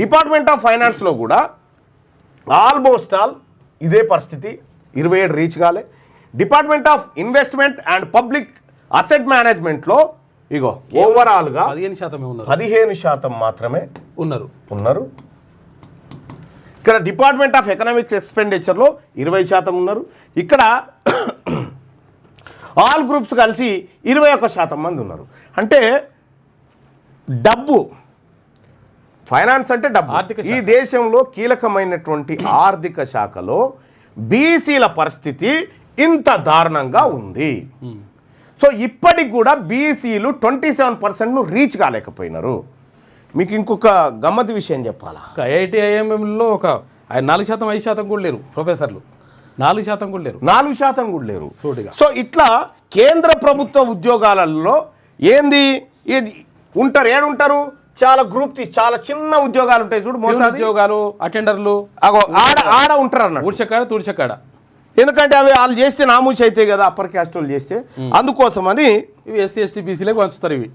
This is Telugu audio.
డిపార్ట్మెంట్ ఆఫ్ ఫైనాన్స్లో కూడా ఆల్మోస్ట్ ఆల్ ఇదే పరిస్థితి. ఇరవై ఏడు రీచ్ కాలే. Department of investment and public asset మేనేజ్మెంట్లో ఇగో ఓవరాల్గా పదిహేను శాతమే ఉన్నారు. పదిహేను శాతం మాత్రమే ఉన్నారు. ఉన్నారు. ఇక్కడ డిపార్ట్మెంట్ ఆఫ్ ఎకనామిక్స్ ఎక్స్పెండిచర్లో ఇరవై శాతం ఉన్నారు. ఇక్కడ ఆల్ గ్రూప్స్ కలిసి ఇరవై ఒక్క శాతం మంది ఉన్నారు. అంటే డబ్బు ఫైనాన్స్ అంటే డబ్బు. ఈ దేశంలో కీలకమైనటువంటి ఆర్థిక శాఖలో బీసీల పరిస్థితి ఇంత దారుణంగా ఉంది. సో ఇప్పటికి కూడా బీసీలు ట్వంటీ సెవెన్ పర్సెంట్ను రీచ్ కాలేకపోయినారు. మీకు ఇంకొక గమ్మత్ విషయం చెప్పాలా? ఐఐటి ఐఎంఎంలో ఒక నాలుగు శాతం ఐదు శాతం కూడా లేరు ప్రొఫెసర్లు. నాలుగు శాతం కూడా లేరు. నాలుగు శాతం కూడా లేరు. సో ఇట్లా కేంద్ర ప్రభుత్వ ఉద్యోగాలలో ఏంది? ఉంటారు ఏడుంటారు? చాలా గ్రూప్ చాలా చిన్న ఉద్యోగాలు ఉంటాయి చూడు మోతాది. ఉద్యోగాలు అటెండర్లు అగో ఆడ ఆడ ఉంటారు అన్నట్టు. ఊడ్చకాడ తుడిచకాడ. ఎందుకంటే అవి వాళ్ళు చేస్తే నామూసి అయితే కదా అప్పర్ క్యాస్ట్ వాళ్ళు చేస్తే. అందుకోసమని ఇవి ఎస్సీ ఎస్టీ బీసీలకు పంచుతారు ఇవి.